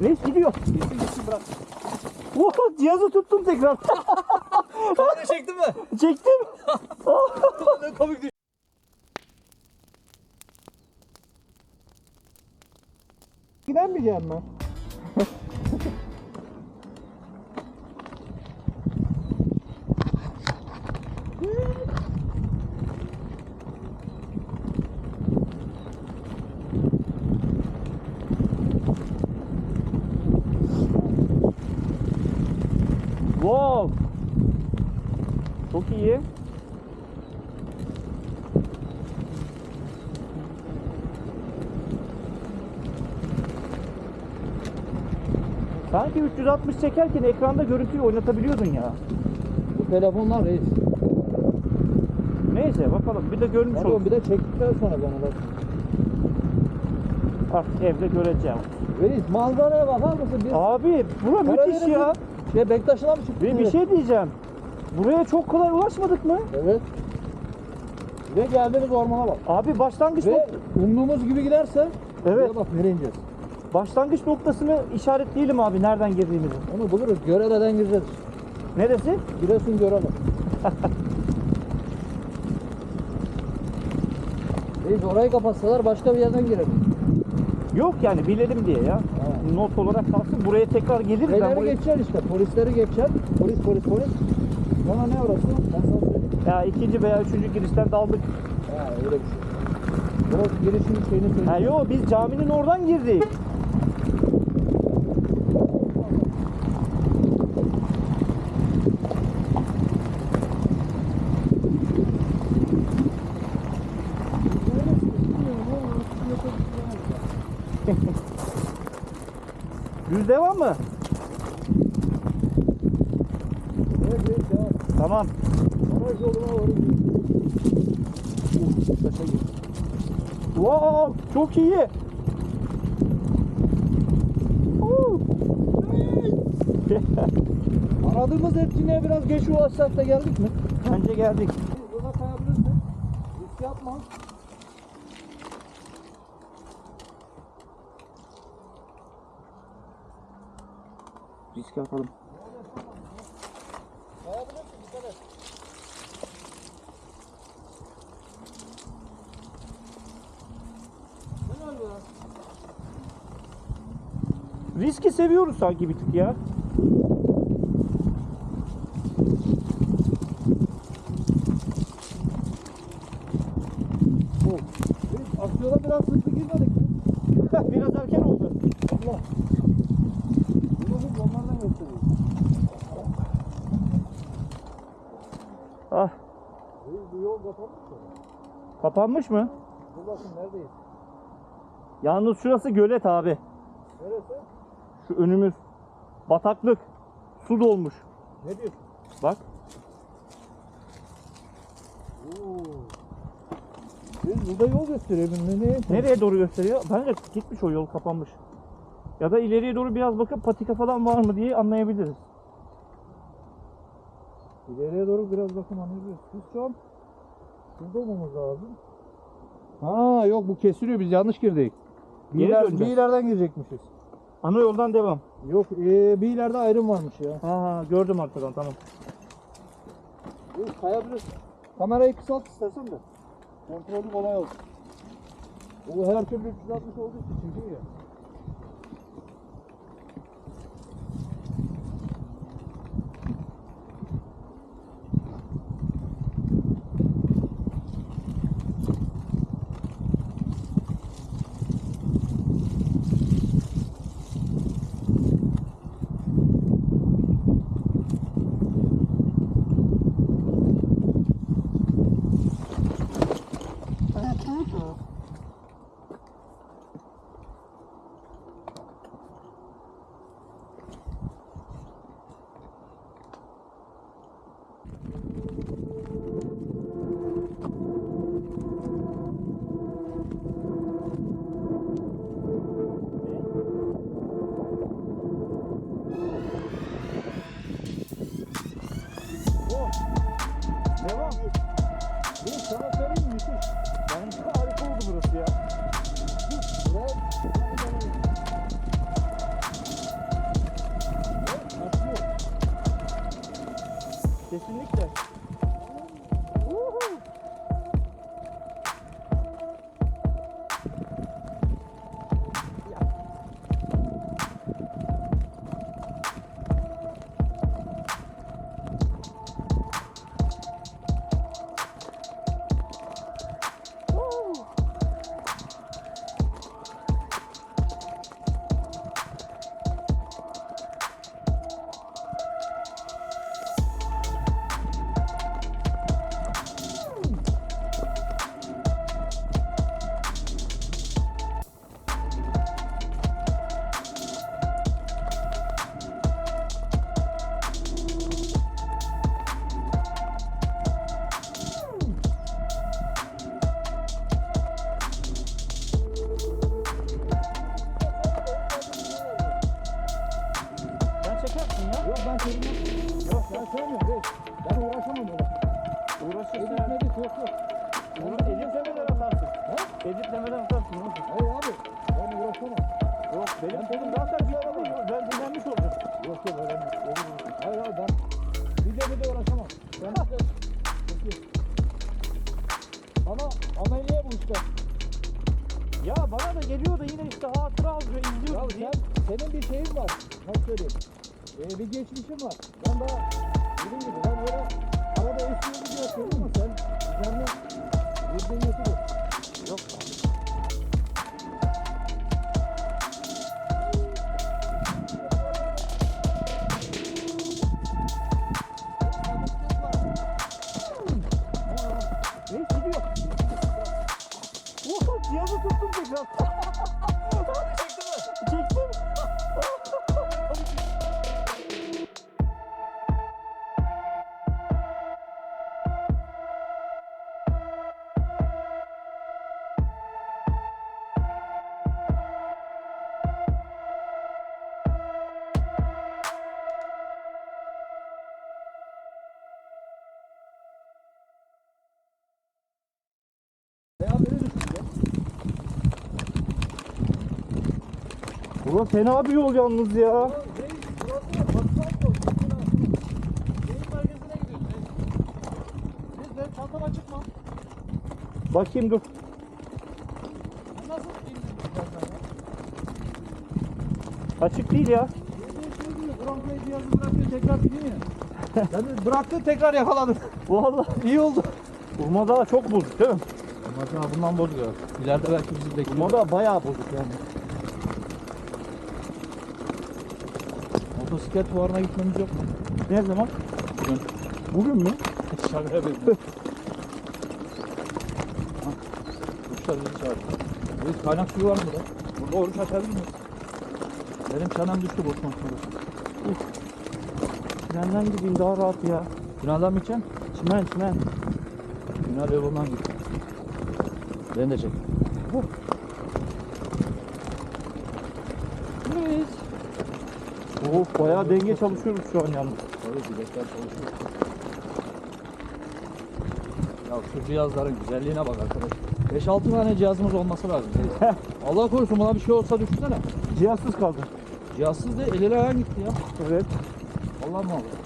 Reis gidiyor. Gitsin gitsin bırak. Oh, cihazı tuttum tekrar. Kamera çektin mi? Çektim. ne komik düşün. Gidemeyeceğim mi? Wow. Çok iyi. Sanki 360 çekerken ekranda görüntüyü oynatabiliyordun ya. Bu telefonlar reis. Neyse bakalım bir de görmüş Pardon olduk. bir de çektikten sonra bana bak. Artık evde göreceğim. Reis manzaraya bakar mısın? Biz Abi bura müthiş Karadeniz'in ya. Şey Bektaş'ına mı çıktık? Ve bir şey diyeceğim. Buraya çok kolay ulaşmadık mı? Evet. Ve geldiğimiz ormana bak. Abi başlangıç Ve umduğumuz gibi giderse Evet. buraya bak nereye ineceğiz. Başlangıç noktasını işaretleyelim abi nereden girdiğimizi. Onu buluruz. Görere'den gireceğiz. Neresi? Giresun Görele. Reis orayı kapatsalar başka bir yerden girelim. Yok yani bilelim diye ya. Not olarak kalsın. Buraya tekrar geliriz. Şeyleri buraya... geçeceksin işte. Polisleri geçeceksin. Polis polis polis. Sonra ne orası? Ben sana söyleyeyim. Ya ikinci veya üçüncü girişten daldık. Ha öyle bir şey. Burası girişin şeyini söyleyeyim. Ha yo biz caminin oradan girdik. Düz devam mı? Evet evet devam. Tamam. Baraj yoluna doğru gidiyor. Wow, çok iyi. Aradığımız etkinliğe biraz geç ulaşsak da geldik mi? Bence geldik. Burada kayabilirsin. Risk yapma. Riske atalım. Riski seviyoruz sanki bir tık ya. Aksiyona biraz hızlı girmedik? Biraz erken oldu. Allah. Bunu biz onlardan gösteriyoruz. Ah, Reis bu yol kapanmış mı? kapanmış mı? Dur bakın neredeyiz? Yalnız şurası gölet abi. Neresi? Şu önümüz bataklık. Su dolmuş. Ne diyorsun? Bak. Oo. Biz burada yol gösteriyor. Ne, ne? Nereye doğru gösteriyor? Bence gitmiş o yol kapanmış. Ya da ileriye doğru biraz bakıp patika falan var mı diye anlayabiliriz. İleriye doğru biraz bakın anlıyoruz. Biz şu an şurada olmamız lazım. Ha yok bu kesiliyor biz yanlış girdik. Bir, Geri iler, döneceğiz. bir ileriden girecekmişiz. Ana yoldan devam. Yok ee, bir ileride ayrım varmış ya. Aha gördüm arkadan tamam. Yok kayabilirsin. Kamerayı kısalt istersen de. Kontrolü kolay olsun. Bu her türlü 360 olduğu için çekiyor ya. Ya. Yok ben sevmem. Yok ben sevmiyorum. Reis. Ben uğraşamam öyle. Uğraşırsın. Editmedik yok yok. Uğra- Editlemeden atarsın. Editlemeden atarsın. Hayır abi. Ben uğraşamam. Yok benim kolum zaten bir araba yok. Ben dinlenmiş olacağım. Yok yok mu? Hayır abi ben bir de bir de uğraşamam. Ben. Ama ameliye bu işte. Ya bana da geliyor da yine işte hatıra alıyor, Ya izliyoruz diye. sen, senin bir şeyin var. Nasıl söyleyeyim? Ee, bir geçmişin var. Ben daha dediğim gibi ben öyle arada eskiye gidiyor ama sen canlı bildiğin yetirir. Yok. Ulan fena bir yol yalnız ya. Ya? Bakayım dur. Ya? Açık değil ya. Tekrar biniyor ya. Yani bıraktın tekrar yakaladın. Vallahi İyi oldu. Urma daha çok bozuk değil mi? Makine bundan bozuyor. İleride belki bizi bekliyor. Urma bayağı bozuk yani. Motosiklet fuarına gitmemiz yok mu? Ne zaman? Bugün. Bugün mü? Şaka yapıyorum. Kuşlar bizi çağırıyor. Reis kaynak suyu var mı burada? Burada oruç açabilir miyiz? Benim çenem düştü boş makinede. Trenden gideyim daha rahat ya. Tünelden mi içeceksin? Çimen çimen. Tünel yolundan git. Beni de çek. Of bayağı denge çalışıyoruz şu an yalnız. Tabii bilekler çalışıyor. Ya şu cihazların güzelliğine bak arkadaş. 5-6 tane cihazımız olması lazım. Allah korusun buna bir şey olsa düşünsene. Cihazsız kaldı. Cihazsız da el ele gitti ya. Evet. Allah muhafaza.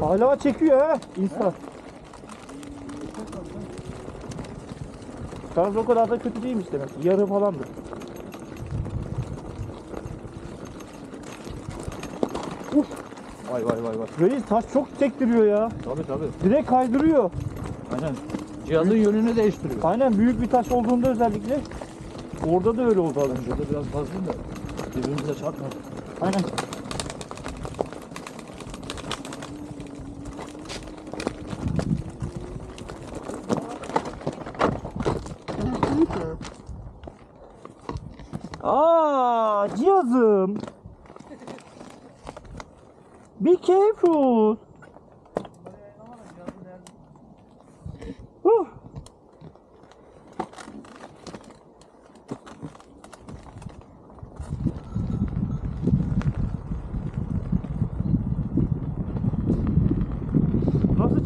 Hala çekiyor ha. İnsan. Şarj o kadar da kötü değilmiş demek. Yarı falandır. Uf. Vay vay vay vay. Reis taş çok sektiriyor ya. Tabii tabii. Direkt kaydırıyor. Aynen. Cihazın yönünü değiştiriyor. Aynen büyük bir taş olduğunda özellikle. Orada da öyle oldu az önce. Şurada biraz fazlayım da birbirimize çarpma. Aynen.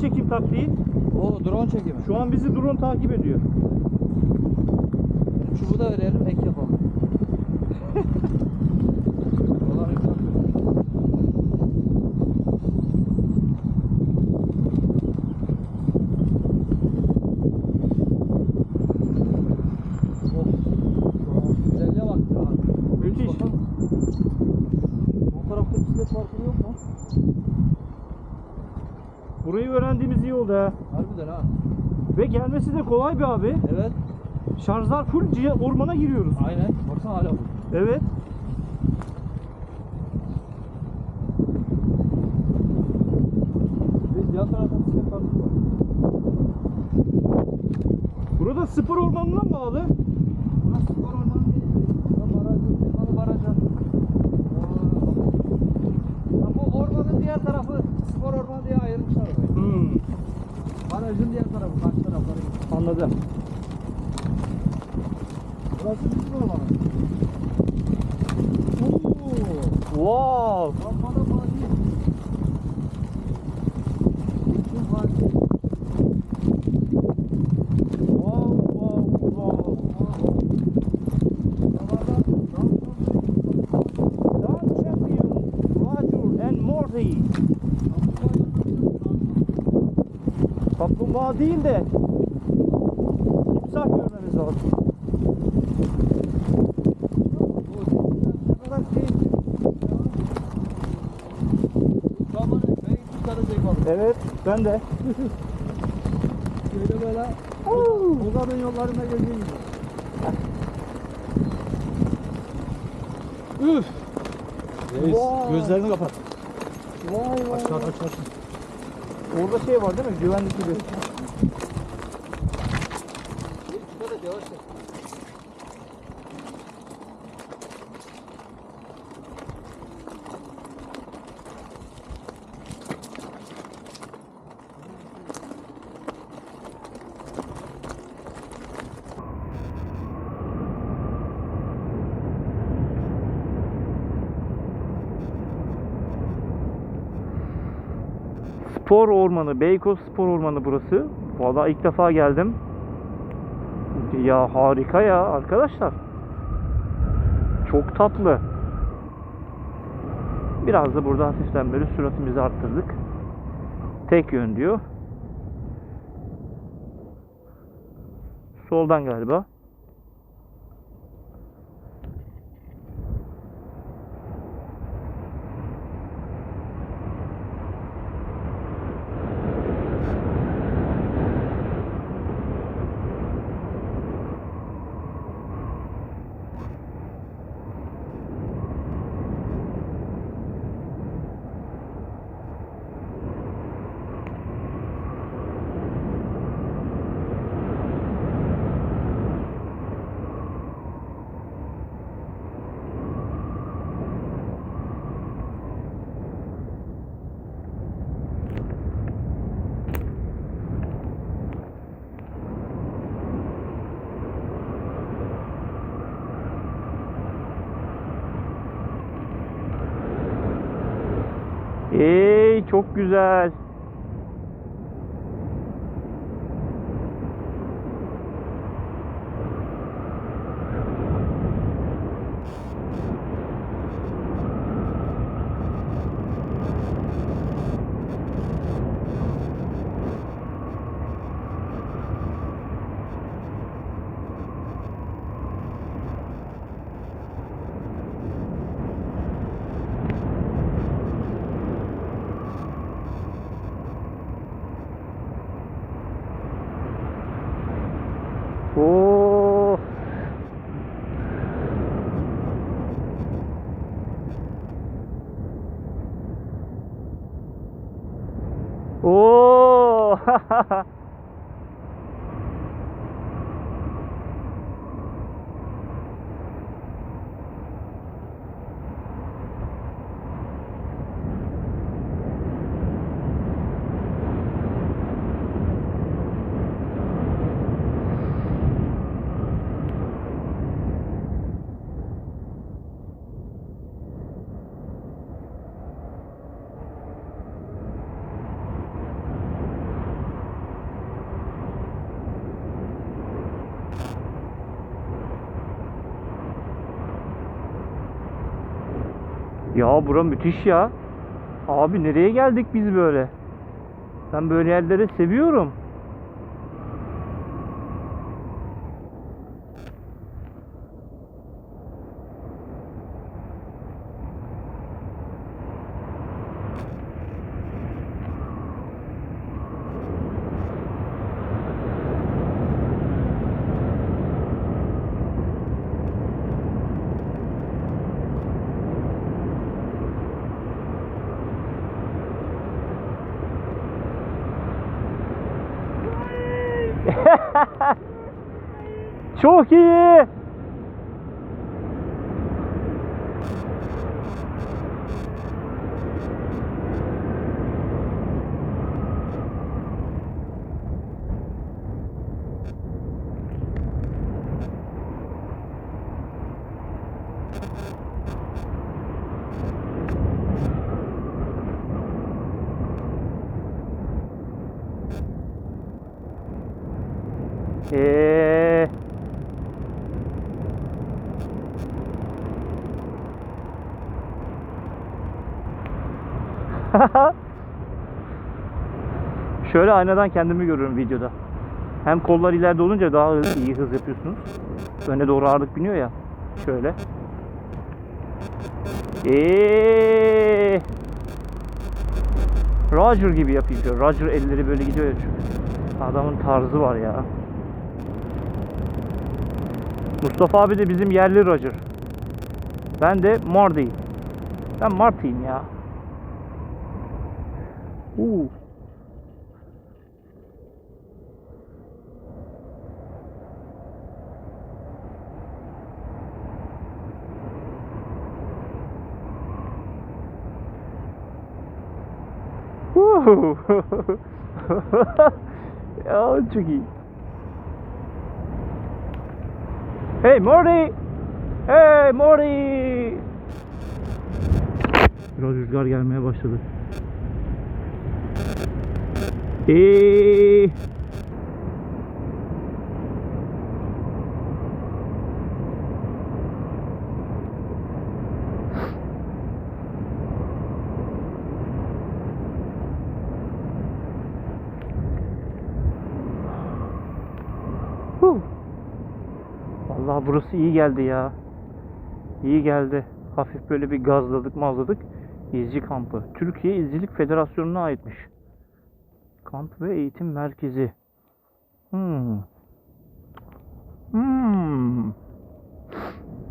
Çekim taktiği? O drone çekimi. Şu an bizi drone takip ediyor. Çubuğu da verelim ek yapalım. ha. Harbiden ha. Ve gelmesi de kolay bir abi. Evet. Şarjlar full ormana giriyoruz. Aynen. Baksana hala bu. Evet. Biz yan tarafta bisiklet var. Burada spor ormanına mı bağlı? 40. Kaplumbağa değil de timsah görmeniz lazım. Evet, ben de. böyle böyle Ozan'ın yollarında gezeyim. Üf! Reis, gözlerini kapat. Vay vay. Aşağı aşağı. Orada şey var değil mi? Güvenlik gibi. Spor Ormanı, Beykoz Spor Ormanı burası. Valla ilk defa geldim. Ya harika ya arkadaşlar. Çok tatlı. Biraz da burada hafiften böyle süratimizi arttırdık. Tek yön diyor. Soldan galiba. Ey çok güzel. Oo. Oo. Ya bura müthiş ya. Abi nereye geldik biz böyle? Ben böyle yerleri seviyorum. Çok iyi. Eee Şöyle aynadan kendimi görüyorum videoda. Hem kollar ileride olunca daha iyi hız yapıyorsunuz. Öne doğru ağırlık biniyor ya. Şöyle. Eee Roger gibi yapayım şöyle. Roger elleri böyle gidiyor ya çünkü. Adamın tarzı var ya. Mustafa abi de bizim yerli Roger. Ben de Marty. Ben Marty'yim ya. Woo! ya çok iyi. Hey Morty! Hey Morty! Biraz rüzgar gelmeye başladı. Eee! Huh. Vallahi burası iyi geldi ya. İyi geldi. Hafif böyle bir gazladık mazladık. İzci kampı. Türkiye İzcilik Federasyonu'na aitmiş. Kamp ve eğitim merkezi. Hmm. Hmm.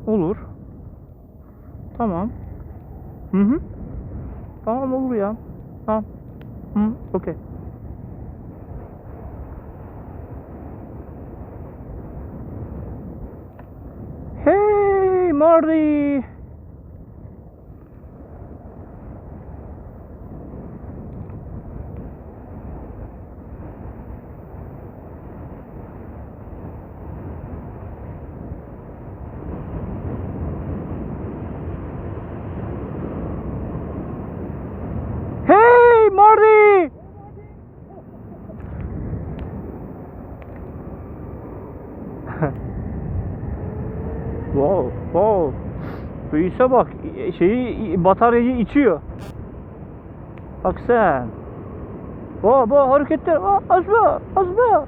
Olur. Tamam. Hı hı. Tamam olur ya. Tamam. Hı, okey. Hey Marty! Otobüse bak. Şeyi bataryayı içiyor. Bak sen. Ba ba hareketler. Aa, azma azma.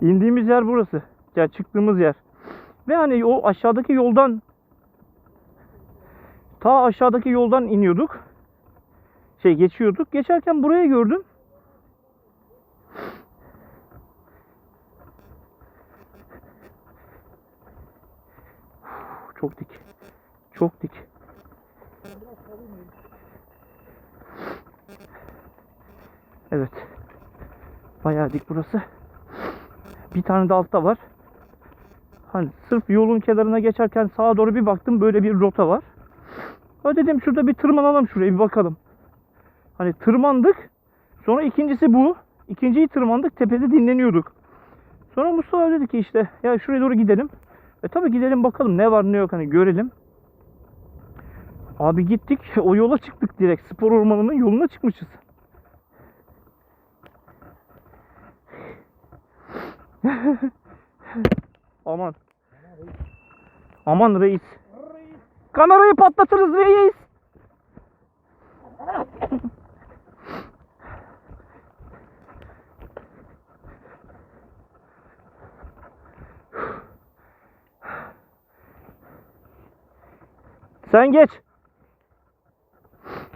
İndiğimiz yer burası. Ya çıktığımız yer. Ve hani o aşağıdaki yoldan ta aşağıdaki yoldan iniyorduk. Şey geçiyorduk. Geçerken burayı gördüm. Çok dik. Çok dik. Evet. Bayağı dik burası. Bir tane de altta var. Hani sırf yolun kenarına geçerken sağa doğru bir baktım böyle bir rota var. Ha dedim şurada bir tırmanalım şuraya bir bakalım. Hani tırmandık. Sonra ikincisi bu. İkinciyi tırmandık tepede dinleniyorduk. Sonra Mustafa dedi ki işte ya şuraya doğru gidelim. E tabi gidelim bakalım ne var ne yok hani görelim. Abi gittik o yola çıktık direkt spor ormanının yoluna çıkmışız. Aman. Aman reis. Kamerayı patlatırız reis. Sen geç.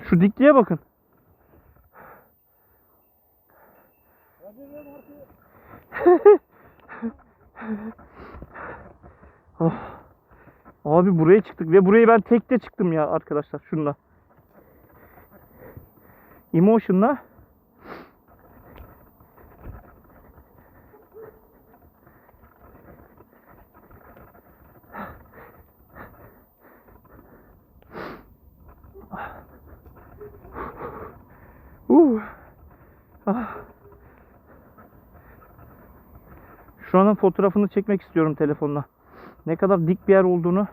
Şu dikliğe bakın. Oh. Abi buraya çıktık ve burayı ben tekte çıktım ya arkadaşlar şunla. Emotion'la Uh. Ah. Şuranın fotoğrafını çekmek istiyorum telefonla. Ne kadar dik bir yer olduğunu.